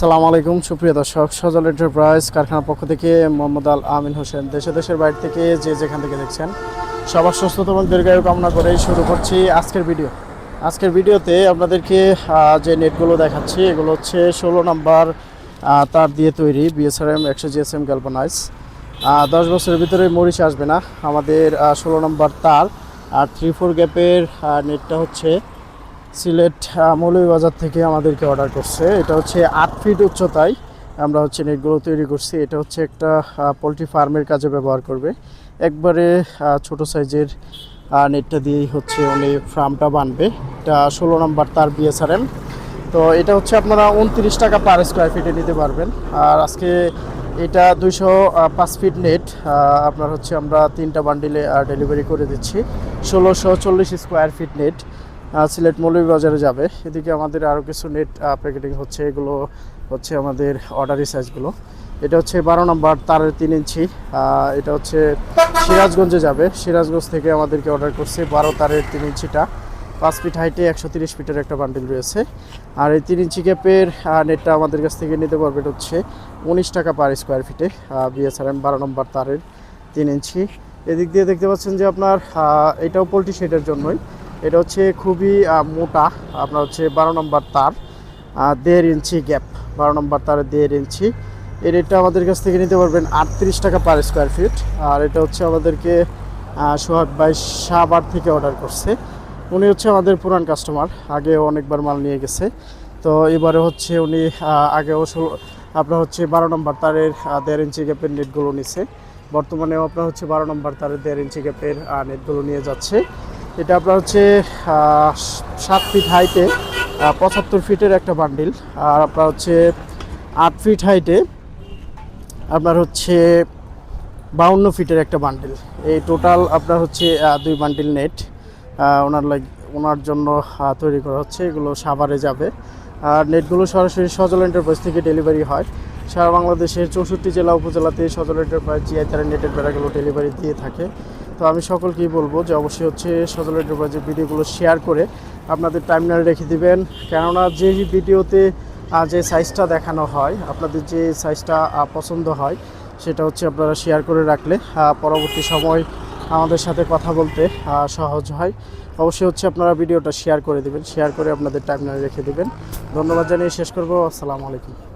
সালাম আলাইকুম, সুপ্রিয় দর্শক। সজল এন্টারপ্রাইজ কারখানার পক্ষ থেকে মোহাম্মদ আল আমিন হোসেন। দেশে দেশের বাইরে থেকে যে যেখান থেকে দেখছেন, সবার সুস্থতা এবং দীর্ঘায়ু কামনা করেই শুরু করছি আজকের ভিডিও। আজকের ভিডিওতে আপনাদেরকে যে নেটগুলো দেখাচ্ছি, এগুলো হচ্ছে ষোলো নাম্বার তার দিয়ে তৈরি বিএসআরএম একশো জিএসএম গ্যালভানাইজ দশ বছরের ভিতরে মরিচ আসবে না। আমাদের ষোলো নম্বর তার, আর থ্রি ফোর গ্যাপের নেটটা হচ্ছে সিলেট মৌলভীবাজার থেকে আমাদেরকে অর্ডার করছে। এটা হচ্ছে আট ফিট উচ্চতায় আমরা হচ্ছে নেটগুলো তৈরি করছি। এটা হচ্ছে একটা পোলট্রি ফার্মের কাজে ব্যবহার করবে। একবারে ছোট সাইজের নেটটা দিয়েই হচ্ছে উনি ফার্মটা বানবে। এটা ষোলো নম্বর তার বিএসআরএম তো এটা হচ্ছে আপনারা উনত্রিশ টাকা পার স্কোয়ার ফিটে নিতে পারবেন। আর আজকে এটা দুইশো পাঁচ ফিট নেট আপনার হচ্ছে আমরা তিনটা বান্ডিলে ডেলিভারি করে দিচ্ছি। ষোলোশো চল্লিশ স্কোয়ার ফিট নেট সিলেট মৌলভীবাজারে যাবে। এদিকে আমাদের আরও কিছু নেট প্যাকেটিং হচ্ছে। এগুলো হচ্ছে আমাদের অর্ডারি সাইজগুলো এটা হচ্ছে বারো নম্বর তারের তিন ইঞ্চি। এটা হচ্ছে সিরাজগঞ্জে যাবে। সিরাজগঞ্জ থেকে আমাদেরকে অর্ডার করছে বারো তারের তিন ইঞ্চিটা। পাঁচ ফিট হাইটে একশো তিরিশ ফিটের একটা বান্ডিল রয়েছে। আর এই তিন ইঞ্চি ক্যাপের নেটটা আমাদের কাছ থেকে নিতে পারবে এটা হচ্ছে উনিশ টাকা পার স্কোয়ার ফিটে বিএসআরএম বারো নম্বর তারের তিন ইঞ্চি। এদিক দিয়ে দেখতে পাচ্ছেন যে আপনার এটাও পোলট্রি শেডের জন্যই। এটা হচ্ছে খুবই মোটা, আপনার হচ্ছে বারো নম্বর তার দেড় ইঞ্চি গ্যাপ, বারো নম্বর তারের দেড় ইঞ্চি। এই রেটটা আমাদের কাছ থেকে নিতে পারবেন আটত্রিশ টাকা পার স্কোয়ার ফিট আর এটা হচ্ছে আমাদেরকে সোহাগ ভাই সাবার থেকে অর্ডার করছে। উনি হচ্ছে আমাদের পুরান কাস্টমার আগে অনেকবার মাল নিয়ে গেছে। তো এবারে হচ্ছে উনি আগেও আপনার হচ্ছে বারো নম্বর তারের দেড় ইঞ্চি গ্যাপের নেটগুলো নিছে। বর্তমানেও আপনার হচ্ছে বারো নম্বর তারের দেড় ইঞ্চি গ্যাপের নেটগুলো নিয়ে যাচ্ছে। এটা আপনার হচ্ছে সাত ফিট হাইটে পঁচাত্তর ফিটের একটা বান্ডিল আর আপনার হচ্ছে আট ফিট হাইটে আপনার হচ্ছে বাউন্ন ফিটের একটা বান্ডিল এই টোটাল আপনার হচ্ছে দুই বান্ডিল নেট ওনার লাগ ওনার জন্য তৈরি করা হচ্ছে। এগুলো সাভারে যাবে। আর নেটগুলো সরাসরি সজল এন্টারপ্রাইজ থেকে ডেলিভারি হয়। সারা বাংলাদেশের চৌষট্টি জেলা উপজেলাতে সজল এন্টারপ্রাইজ জিআই তারা নেটের বেড়াগুলো ডেলিভারি দিয়ে থাকে। তো আমি সকলকেই বলব যে অবশ্যই হচ্ছে সজল এন্টারপ্রাইজের ভিডিওগুলো শেয়ার করে আপনাদের টাইমলাইনে রেখে দিবেন। কেননা যে ভিডিওতে যে সাইজটা দেখানো হয়, আপনাদের যে সাইজটা পছন্দ হয়, সেটা হচ্ছে আপনারা শেয়ার করে রাখলে পরবর্তী সময় আমাদের সাথে কথা বলতে সহজ হয়। অবশ্যই হচ্ছে আপনারা ভিডিওটা শেয়ার করে দিবেন শেয়ার করে আপনাদের টাইমলাইনে রেখে দেবেন। ধন্যবাদ জানিয়ে শেষ করব। আসসালামু আলাইকুম।